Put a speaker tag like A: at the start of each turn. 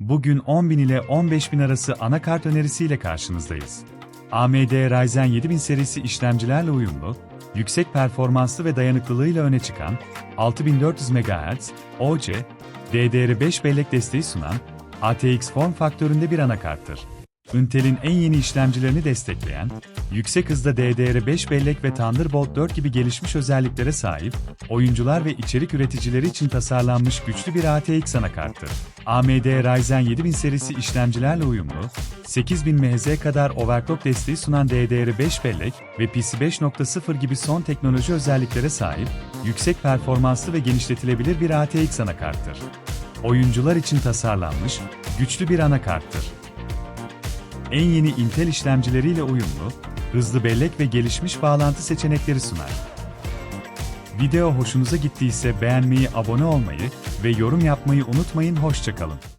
A: Bugün 10.000 ile 15.000 arası anakart önerisiyle karşınızdayız. AMD Ryzen 7000 serisi işlemcilerle uyumlu, yüksek performanslı ve dayanıklılığıyla öne çıkan 6400 MHz, OC, DDR5 bellek desteği sunan ATX form faktöründe bir anakarttır. Intel'in en yeni işlemcilerini destekleyen, yüksek hızda DDR5 bellek ve Thunderbolt 4 gibi gelişmiş özelliklere sahip, oyuncular ve içerik üreticileri için tasarlanmış güçlü bir ATX anakarttır. AMD Ryzen 7000 serisi işlemcilerle uyumlu, 8000 MHz kadar overclock desteği sunan DDR5 bellek ve PC 5.0 gibi son teknoloji özelliklere sahip, yüksek performanslı ve genişletilebilir bir ATX anakarttır. Oyuncular için tasarlanmış, güçlü bir anakarttır en yeni Intel işlemcileriyle uyumlu, hızlı bellek ve gelişmiş bağlantı seçenekleri sunar. Video hoşunuza gittiyse beğenmeyi, abone olmayı ve yorum yapmayı unutmayın. Hoşçakalın.